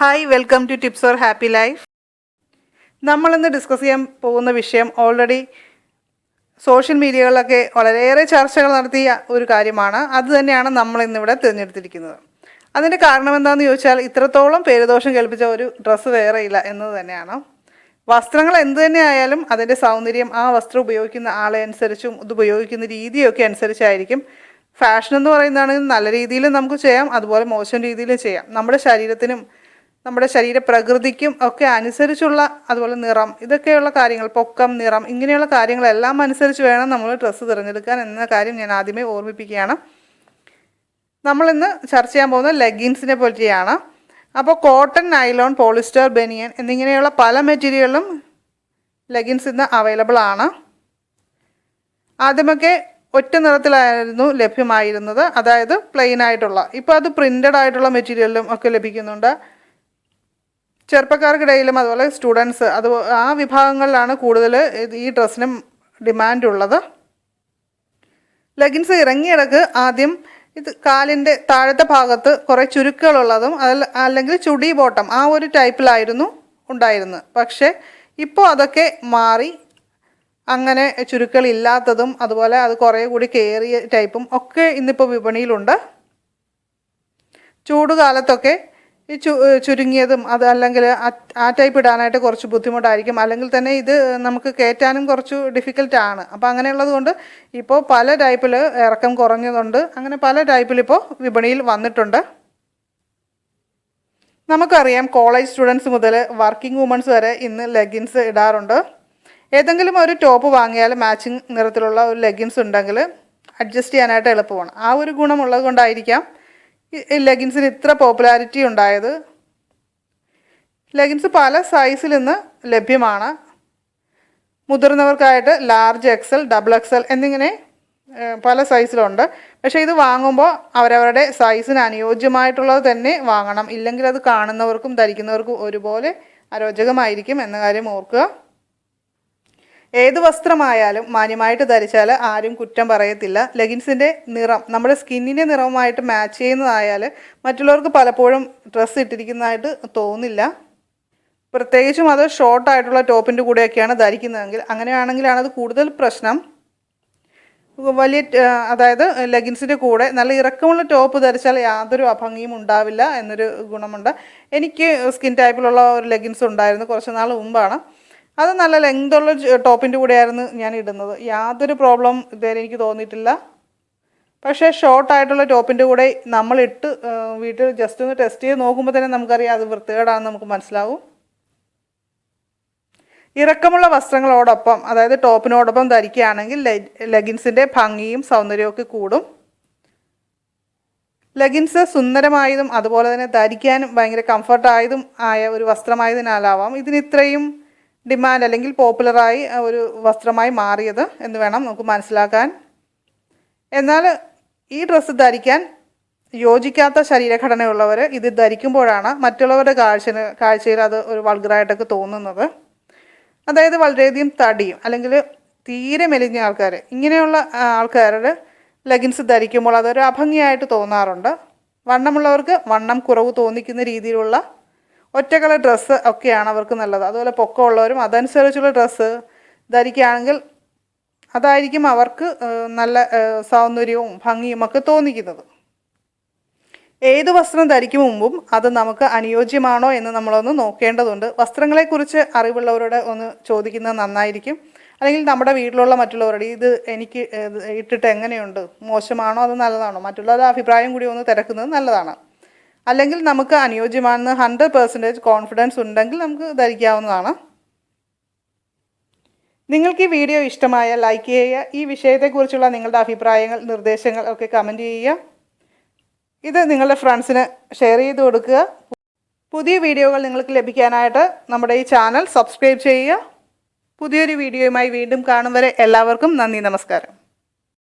Hi welcome to tips for happy life നമ്മളിന്ന് discuss ചെയ്യാൻ പോകുന്ന വിഷയം ഓൾറെഡി സോഷ്യൽ മീഡിയകളിലൊക്കെ വളരെയേറെ ചർച്ചകൾ നടത്തിയ ഒരു കാര്യമാണ്. അത് തന്നെയാണ് നമ്മൾ ഇന്നിവിടെ തിരഞ്ഞെടുത്തിരിക്കുന്നത്. അതിന്റെ കാരണം എന്താണെന്ന് ചോദിച്ചാൽ ഇത്രത്തോളം പേരുദോഷം കേൾപ്പിച്ച ഒരു ഡ്രസ്സ് വേറെ ഇല്ല എന്നത് തന്നെയാണ്. വസ്ത്രങ്ങൾ എന്ത് തന്നെ ആയാലും അതിന്റെ സൗന്ദര്യം ആ വസ്ത്രം ഉപയോഗിക്കുന്ന ആളെ അനുസരിച്ചും ഇത് ഉപയോഗിക്കുന്ന രീതിയൊക്കെ അനുസരിച്ചായിരിക്കും. ഫാഷൻ എന്ന് പറയുന്നതാണെങ്കിൽ നല്ല രീതിയിലും നമുക്ക് ചെയ്യാം അതുപോലെ മോശം രീതിയിലും ചെയ്യാം. നമ്മുടെ ശരീരത്തിനും നമ്മുടെ ശരീര പ്രകൃതിക്കും ഒക്കെ അനുസരിച്ചുള്ള അതുപോലെ നിറം ഇതൊക്കെയുള്ള കാര്യങ്ങൾ പൊക്കം നിറം ഇങ്ങനെയുള്ള കാര്യങ്ങളെല്ലാം അനുസരിച്ച് വേണം നമ്മൾ ഡ്രസ്സ് തിരഞ്ഞെടുക്കാൻ എന്ന കാര്യം ഞാൻ ആദ്യമേ ഓർമ്മിപ്പിക്കുകയാണ്. നമ്മളിന്ന് ചർച്ച ചെയ്യാൻ പോകുന്നത് ലെഗിൻസിനെ പറ്റിയാണ്. അപ്പോൾ കോട്ടൺ നൈലോൺ പോളിസ്റ്റർ ബനിയൻ എന്നിങ്ങനെയുള്ള പല മെറ്റീരിയലും ലെഗിൻസ് ഇന്ന് അവൈലബിൾ ആണ്. ആദ്യമൊക്കെ ഒറ്റ നിറത്തിലായിരുന്നു ലഭ്യമായിരുന്നത്. അതായത് പ്ലെയിൻ ആയിട്ടുള്ള. ഇപ്പോൾ അത് പ്രിന്റഡ് ആയിട്ടുള്ള മെറ്റീരിയലും ഒക്കെ ലഭിക്കുന്നുണ്ട്. ചെറുപ്പക്കാർക്കിടയിലും അതുപോലെ സ്റ്റുഡൻസ് അത് ആ വിഭാഗങ്ങളിലാണ് കൂടുതൽ ഈ ഡ്രസ്സിനും ഡിമാൻഡ് ഉള്ളത്. ലെഗിൻസ് ഇറങ്ങിയിടക്ക് ആദ്യം ഇത് കാലിന്റെ താഴത്തെ ഭാഗത്ത് കുറേ ചുരുക്കുകളുള്ളതും അതിൽ അല്ലെങ്കിൽ ചുടി ബോട്ടം ആ ഒരു ടൈപ്പിലായിരുന്നു ഉണ്ടായിരുന്നത്. പക്ഷേ ഇപ്പോൾ അതൊക്കെ മാറി അങ്ങനെ ചുരുക്കളില്ലാത്തതും അതുപോലെ അത് കുറേ കൂടി കയറിയ ടൈപ്പും ഒക്കെ ഇന്നിപ്പോൾ വിപണിയിലുണ്ട്. ചൂടുകാലത്തൊക്കെ ഈ ചു ചുരുങ്ങിയതും അത് അല്ലെങ്കിൽ ആ ടൈപ്പ് ഇടാനായിട്ട് കുറച്ച് ബുദ്ധിമുട്ടായിരിക്കും. അല്ലെങ്കിൽ തന്നെ ഇത് നമുക്ക് കയറ്റാനും കുറച്ച് ഡിഫിക്കൽട്ടാണ് അപ്പോൾ അങ്ങനെയുള്ളത് കൊണ്ട് ഇപ്പോൾ പല ടൈപ്പിൽ ഇറക്കം കുറഞ്ഞതുണ്ട്. അങ്ങനെ പല ടൈപ്പിലിപ്പോൾ വിപണിയിൽ വന്നിട്ടുണ്ട്. നമുക്കറിയാം കോളേജ് സ്റ്റുഡൻസ് മുതൽ വർക്കിംഗ് വുമൺസ് വരെ ഇന്ന് ലെഗിൻസ് ഇടാറുണ്ട്. ഏതെങ്കിലും ഒരു ടോപ്പ് വാങ്ങിയാൽ മാച്ചിങ് നിറത്തിലുള്ള ഒരു ലെഗിൻസ് ഉണ്ടെങ്കിൽ അഡ്ജസ്റ്റ് ചെയ്യാനായിട്ട് എളുപ്പമാണ്. ആ ഒരു ഗുണമുള്ളത് കൊണ്ടായിരിക്കാം ലെഗിൻസിന് ഇത്ര പോപ്പുലാരിറ്റി ഉണ്ടായത്? ലെഗിൻസ് പല സൈസിൽ ഇന്ന് ലഭ്യമാണ്. മുതിർന്നവർക്കായിട്ട് ലാർജ് എക്സൽ ഡബിൾ എക്സൽ എന്നിങ്ങനെ പല സൈസിലുണ്ട് പക്ഷേ ഇത് വാങ്ങുമ്പോൾ അവരവരുടെ സൈസിന് അനുയോജ്യമായിട്ടുള്ളത് തന്നെ വാങ്ങണം. ഇല്ലെങ്കിൽ അത് കാണുന്നവർക്കും ധരിക്കുന്നവർക്കും ഒരുപോലെ അരോചകമായിരിക്കും എന്ന കാര്യം ഓർക്കുക. ഏത് വസ്ത്രമായാലും മാന്യമായിട്ട് ധരിച്ചാൽ ആരും കുറ്റം പറയത്തില്ല. ലെഗിൻസിന്റെ നിറം നമ്മുടെ സ്കിന്നിന്റെ നിറവുമായിട്ട് മാച്ച് ചെയ്യുന്നതായാൽ മറ്റുള്ളവർക്ക് പലപ്പോഴും ഡ്രസ്സ് ഇട്ടിരിക്കുന്നതായിട്ട് തോന്നില്ല. പ്രത്യേകിച്ചും അത് ഷോർട്ടായിട്ടുള്ള ടോപ്പിന്റെ കൂടെയൊക്കെയാണ് ധരിക്കുന്നതെങ്കിൽ അങ്ങനെയാണെങ്കിലാണ് അത് കൂടുതൽ പ്രശ്നം. വലിയ അതായത് ലെഗിൻസിന്റെ കൂടെ നല്ല ഇറക്കമുള്ള ടോപ്പ് ധരിച്ചാൽ യാതൊരു അഭംഗിയും ഉണ്ടാവില്ല എന്നൊരു ഗുണമുണ്ട്. എനിക്ക് സ്കിൻ ടൈപ്പിലുള്ള ഒരു ലെഗിൻസ് ഉണ്ടായിരുന്നു കുറച്ച് നാൾ മുമ്പാണ്. അത് നല്ല ലെങ്തുള്ള ടോപ്പിന്റെ കൂടെയായിരുന്നു ഞാൻ ഇടുന്നത്. യാതൊരു പ്രോബ്ലം ഇതുവരെ എനിക്ക് തോന്നിയിട്ടില്ല. പക്ഷേ ഷോർട്ടായിട്ടുള്ള ടോപ്പിന്റെ കൂടെ നമ്മളിട്ട് വീട്ടിൽ ജസ്റ്റ് ഒന്ന് ടെസ്റ്റ് ചെയ്ത് നോക്കുമ്പോൾ തന്നെ നമുക്കറിയാം അത് വൃത്തികേടാണെന്ന് നമുക്ക് മനസ്സിലാവും. ഇറക്കമുള്ള വസ്ത്രങ്ങളോടൊപ്പം അതായത് ടോപ്പിനോടൊപ്പം ധരിക്കുകയാണെങ്കിൽ ലെഗിൻസിന്റെ ഭംഗിയും സൗന്ദര്യമൊക്കെ കൂടും. ലെഗിൻസ് സുന്ദരമായതും അതുപോലെ തന്നെ ധരിക്കാനും ഭയങ്കര കംഫർട്ടായതും ആയ ഒരു വസ്ത്രമായതിനാലാവാം. ഇതിന് ഇത്രയും ഡിമാൻഡ് അല്ലെങ്കിൽ പോപ്പുലറായി ഒരു വസ്ത്രമായി മാറിയത് എന്ന് വേണം നമുക്ക് മനസ്സിലാക്കാൻ. എന്നാൽ ഈ ഡ്രസ്സ് ധരിക്കാൻ യോജിക്കാത്ത ശരീരഘടനയുള്ളവർ ഇത് ധരിക്കുമ്പോഴാണ് മറ്റുള്ളവരുടെ കാഴ്ച കാഴ്ചയിൽ അത് ഒരു വൾഗറായിട്ടൊക്കെ തോന്നുന്നത്. അതായത് വളരെയധികം തടിയും അല്ലെങ്കിൽ തീരെ മെലിഞ്ഞ ആൾക്കാർ ഇങ്ങനെയുള്ള ആൾക്കാരുടെ ലെഗിൻസ് ധരിക്കുമ്പോൾ അതൊരു അഭംഗിയായിട്ട് തോന്നാറുണ്ട്. വണ്ണമുള്ളവർക്ക് വണ്ണം കുറവ് തോന്നിക്കുന്ന രീതിയിലുള്ള ഒറ്റ കളർ ഡ്രസ്സ് ഒക്കെയാണ് അവർക്ക് നല്ലത്. അതുപോലെ പൊക്കമുള്ളവരും അതനുസരിച്ചുള്ള ഡ്രസ്സ് ധരിക്കുകയാണെങ്കിൽ അതായിരിക്കും അവർക്ക് നല്ല സൗന്ദര്യവും ഭംഗിയും ഒക്കെ തോന്നിക്കുന്നത്. ഏത് വസ്ത്രം ധരിക്കും മുമ്പും അത് നമുക്ക് അനുയോജ്യമാണോ എന്ന് നമ്മളൊന്ന് നോക്കേണ്ടതുണ്ട്. വസ്ത്രങ്ങളെക്കുറിച്ച് അറിവുള്ളവരോട് ഒന്ന് ചോദിക്കുന്നത് നന്നായിരിക്കും. അല്ലെങ്കിൽ നമ്മുടെ വീട്ടിലുള്ള മറ്റുള്ളവരോട് ഇത് എനിക്ക് ഇട്ടിട്ട് എങ്ങനെയുണ്ട്? മോശമാണോ? അത് നല്ലതാണോ? മറ്റുള്ളവരുടെ അഭിപ്രായം കൂടി ഒന്ന് തിരക്കുന്നത് നല്ലതാണ്. അല്ലെങ്കിൽ നമുക്ക് അനുയോജ്യമാണെന്ന് ഹൺഡ്രഡ് പെർസെന്റേജ് കോൺഫിഡൻസ് ഉണ്ടെങ്കിൽ നമുക്ക് ധരിക്കാവുന്നതാണ്. നിങ്ങൾക്ക് ഈ വീഡിയോ ഇഷ്ടമായ ലൈക്ക് ചെയ്യുക. ഈ വിഷയത്തെക്കുറിച്ചുള്ള നിങ്ങളുടെ അഭിപ്രായങ്ങൾ നിർദ്ദേശങ്ങൾ ഒക്കെ കമന്റ് ചെയ്യുക. ഇത് നിങ്ങളുടെ ഫ്രണ്ട്സിന് ഷെയർ ചെയ്ത് കൊടുക്കുക. പുതിയ വീഡിയോകൾ നിങ്ങൾക്ക് ലഭിക്കാനായിട്ട് നമ്മുടെ ഈ ചാനൽ സബ്സ്ക്രൈബ് ചെയ്യുക. പുതിയൊരു വീഡിയോയുമായി വീണ്ടും കാണും വരെ എല്ലാവർക്കും നന്ദി നമസ്കാരം.